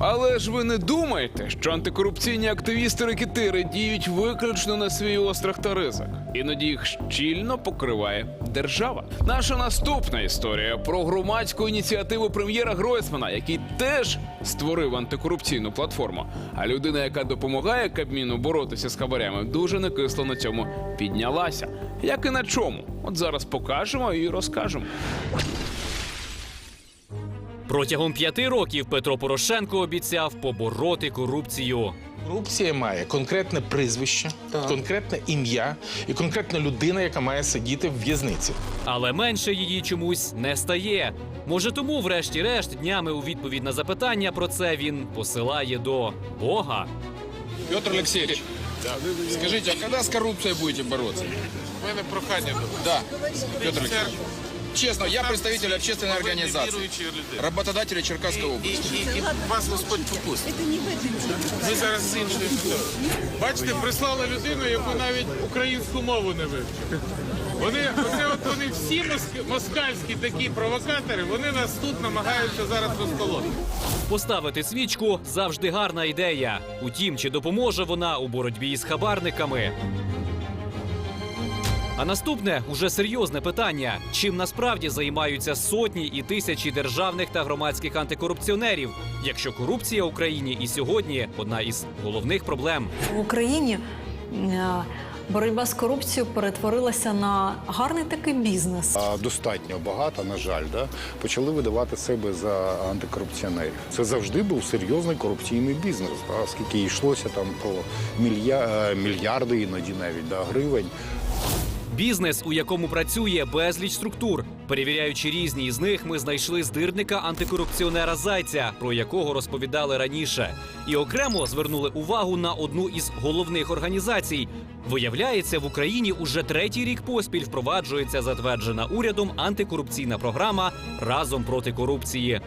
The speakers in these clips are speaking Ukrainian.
Але ж ви не думаєте, що антикорупційні активісти-рекетири діють виключно на свій острах та ризик. Іноді їх щільно покриває держава. Наша наступна історія про громадську ініціативу прем'єра Гройсмана, який теж створив антикорупційну платформу. А людина, яка допомагає Кабміну боротися з хабарями, дуже некисло на цьому піднялася. Як і на чому? От зараз покажемо і розкажемо. Протягом п'яти років Петро Порошенко обіцяв побороти корупцію. Корупція має конкретне прізвище, конкретне ім'я і конкретна людина, яка має сидіти в в'язниці. Але менше її чомусь не стає. Може, тому, врешті-решт, днями у відповідь на запитання про це він посилає до Бога. Петр Алексеевич, скажите, а когда с коррупцией будете бороться? У мене прохання до вас. Да, Петр Алексеевич. Честно, я представитель общественной организации, работодателя Черкасской области. і, вас Господь попустить. Ми зараз з іншої ситуації. Бачите, прислали людину, яку навіть українську мову не вивчив. Вони, оце от вони всі моск- москальські такі провокатори, вони нас тут намагаються зараз розколоти. Поставити свічку завжди гарна ідея. Утім, чи допоможе вона у боротьбі із хабарниками? А наступне уже серйозне питання: чим насправді займаються сотні і тисячі державних та громадських антикорупціонерів, якщо корупція в Україні і сьогодні одна із головних проблем. В Україні е, боротьба з корупцією перетворилася на гарний такий бізнес. А, Достатньо багато, на жаль, да, почали видавати себе за антикорупціонерів. Це завжди був серйозний корупційний бізнес, да, оскільки йшлося там про е, мільярди, іноді навіть да, гривень. Бізнес, у якому працює безліч структур. Перевіряючи різні із них, ми знайшли здирника антикорупціонера Зайця, про якого розповідали раніше, і окремо звернули увагу на одну із головних організацій. Виявляється, в Україні уже третій рік поспіль впроваджується затверджена урядом антикорупційна програма разом проти корупції.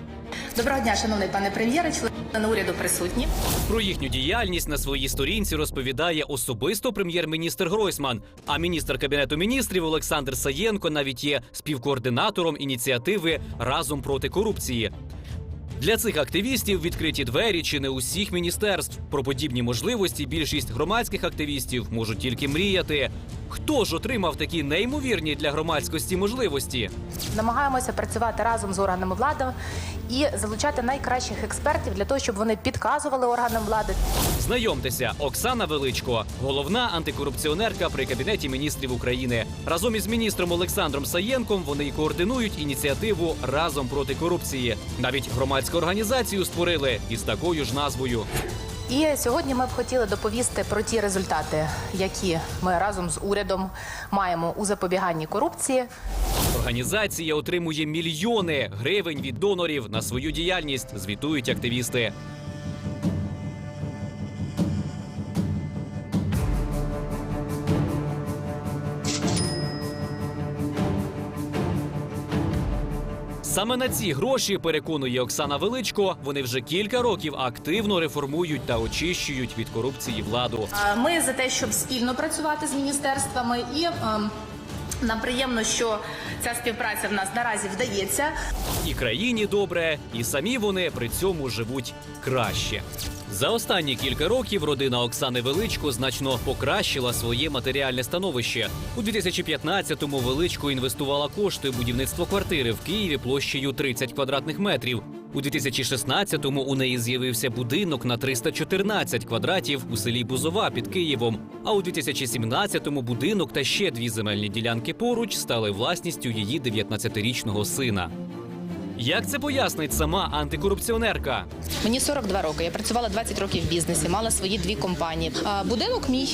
Доброго дня, шановний пане прем'єре, члени уряду присутні. Про їхню діяльність на своїй сторінці розповідає особисто прем'єр-міністр Гройсман. А міністр кабінету міністрів Олександр Саєнко навіть є співкоординатором ініціативи разом проти корупції. Для цих активістів відкриті двері чи не усіх міністерств. Про подібні можливості більшість громадських активістів можуть тільки мріяти. Хто ж отримав такі неймовірні для громадськості можливості? Намагаємося працювати разом з органами влади і залучати найкращих експертів для того, щоб вони підказували органам влади. Знайомтеся, Оксана Величко, головна антикорупціонерка при кабінеті міністрів України. Разом із міністром Олександром Саєнком вони й координують ініціативу разом проти корупції. Навіть громадську організацію створили із такою ж назвою. І сьогодні ми б хотіли доповісти про ті результати, які ми разом з урядом маємо у запобіганні корупції. Організація отримує мільйони гривень від донорів на свою діяльність. Звітують активісти. Саме на ці гроші переконує Оксана Величко. Вони вже кілька років активно реформують та очищують від корупції владу. Ми за те, щоб спільно працювати з міністерствами, і ем, нам приємно, що ця співпраця в нас наразі вдається. І країні добре, і самі вони при цьому живуть краще. За останні кілька років родина Оксани Величко значно покращила своє матеріальне становище. У 2015-му Величко інвестувала кошти у будівництво квартири в Києві площею 30 квадратних метрів. У 2016-му у неї з'явився будинок на 314 квадратів у селі Бузова під Києвом. А у 2017-му будинок та ще дві земельні ділянки поруч стали власністю її 19-річного сина. Як це пояснить сама антикорупціонерка? Мені 42 роки. Я працювала 20 років в бізнесі, мала свої дві компанії. А, будинок мій.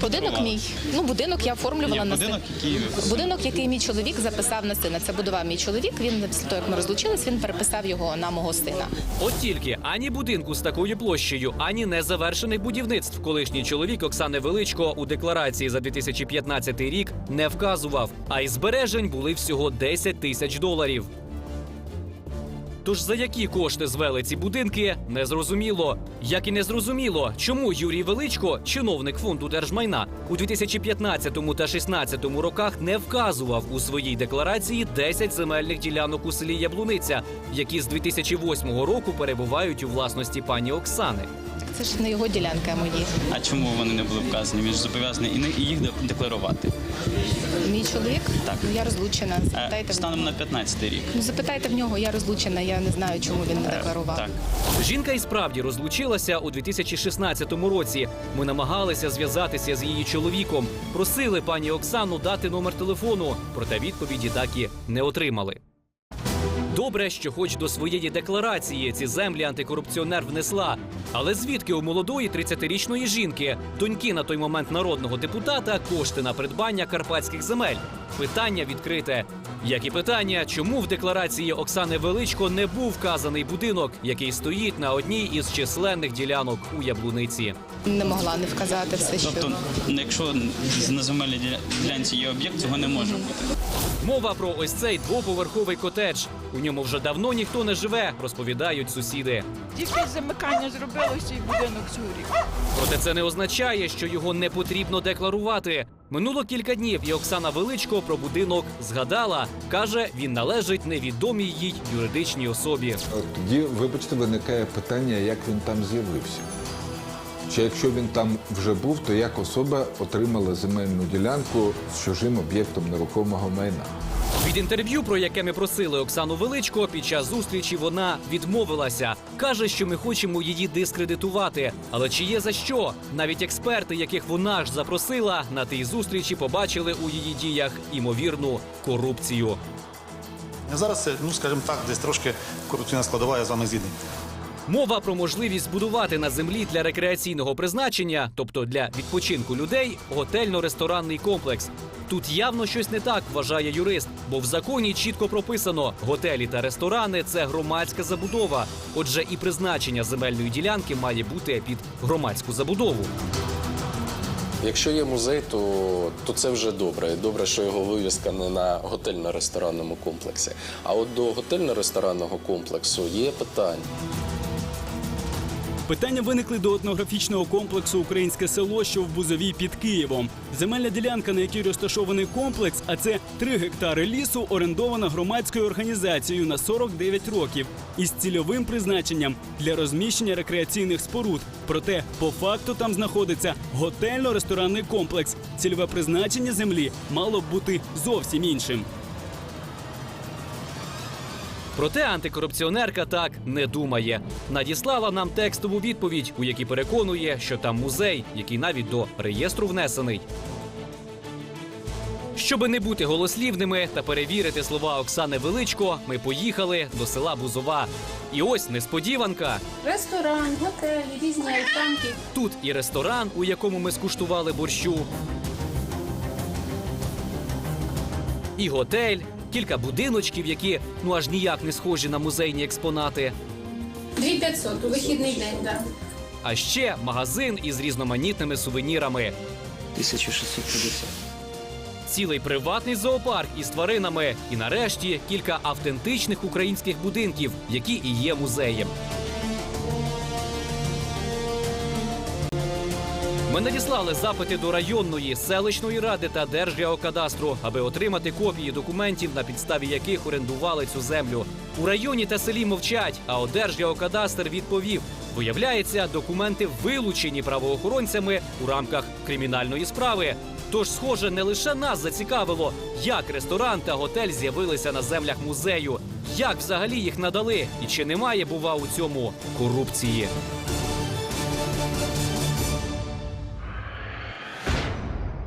будинок мій. Ну, будинок я оформлювала на будинок, який... будинок, який мій чоловік записав на сина. Це будував мій чоловік. Він після того, як ми розлучились, він переписав його на мого сина. От тільки ані будинку з такою площею, ані незавершених будівництв колишній чоловік Оксани Величко у декларації за 2015 рік не вказував. А із збережень були всього 10 тисяч доларів. Тож за які кошти звели ці будинки, незрозуміло. Як і незрозуміло, чому Юрій Величко, чиновник фонду держмайна, у 2015 та 2016 роках не вказував у своїй декларації 10 земельних ділянок у селі Яблуниця, які з 2008 року перебувають у власності пані Оксани. Це ж не його ділянка, а мої. А чому вони не були вказані? Він ж зобов'язаний і не- їх декларувати. Мій чоловік, Так. ну я розлучена. Е, Запитайте Станом на 15 рік. Ну, запитайте в нього, я розлучена, я не знаю, чому він не декларував. Так. Жінка і справді розлучилася у 2016 році. Ми намагалися зв'язатися з її чоловіком. Просили пані Оксану дати номер телефону, проте відповіді так і не отримали. Добре, що хоч до своєї декларації ці землі антикорупціонер внесла. Але звідки у молодої 30-річної жінки, доньки на той момент народного депутата, кошти на придбання карпатських земель? Питання відкрите. Як і питання, чому в декларації Оксани Величко не був вказаний будинок, який стоїть на одній із численних ділянок у Яблуниці. Не могла не вказати все, що Тобто, якщо на земельній ділянці є об'єкт, цього не може бути. Мова про ось цей двоповерховий котедж. У ньому вже давно ніхто не живе, розповідають сусіди. Тільки замикання зробилося і будинок згорів. Проте це не означає, що його не потрібно декларувати. Минуло кілька днів, і Оксана Величко про будинок згадала. каже, він належить невідомій їй юридичній особі. От Тоді, вибачте, виникає питання, як він там з'явився. Чи якщо він там вже був, то як особа отримала земельну ділянку з чужим об'єктом нерухомого майна? Від інтерв'ю, про яке ми просили Оксану Величко, під час зустрічі вона відмовилася. каже, що ми хочемо її дискредитувати. Але чи є за що? Навіть експерти, яких вона ж запросила, на тій зустрічі побачили у її діях імовірну корупцію. Зараз це, ну скажімо так, десь трошки корупційна складова, я з вами згідний. Мова про можливість збудувати на землі для рекреаційного призначення, тобто для відпочинку людей, готельно-ресторанний комплекс. Тут явно щось не так, вважає юрист, бо в законі чітко прописано: готелі та ресторани це громадська забудова. Отже, і призначення земельної ділянки має бути під громадську забудову. Якщо є музей, то, то це вже добре. Добре, що його вивіска не на готельно-ресторанному комплексі. А от до готельно-ресторанного комплексу є питання. Питання виникли до етнографічного комплексу Українське село, що в Бузовій під Києвом. Земельна ділянка, на якій розташований комплекс, а це 3 гектари лісу, орендована громадською організацією на 49 років із цільовим призначенням для розміщення рекреаційних споруд. Проте, по факту, там знаходиться готельно-ресторанний комплекс. Цільове призначення землі мало б бути зовсім іншим. Проте антикорупціонерка так не думає. Надіслала нам текстову відповідь, у якій переконує, що там музей, який навіть до реєстру внесений. Щоби не бути голослівними та перевірити слова Оксани Величко, ми поїхали до села Бузова. І ось несподіванка. Ресторан, готелі, різні альтанки. Тут і ресторан, у якому ми скуштували борщу, і готель, кілька будиночків, які ну аж ніяк не схожі на музейні експонати. 2500 у вихідний день, так. А ще магазин із різноманітними сувенірами. 1650. Цілий приватний зоопарк із тваринами, і нарешті кілька автентичних українських будинків, які і є музеєм. Ми надіслали запити до районної, селищної ради та Держгеокадастру, аби отримати копії документів, на підставі яких орендували цю землю. У районі та селі мовчать, а от Держгеокадастр відповів: виявляється, документи вилучені правоохоронцями у рамках кримінальної справи. Тож, схоже, не лише нас зацікавило, як ресторан та готель з'явилися на землях музею, як взагалі їх надали, і чи немає бува у цьому корупції.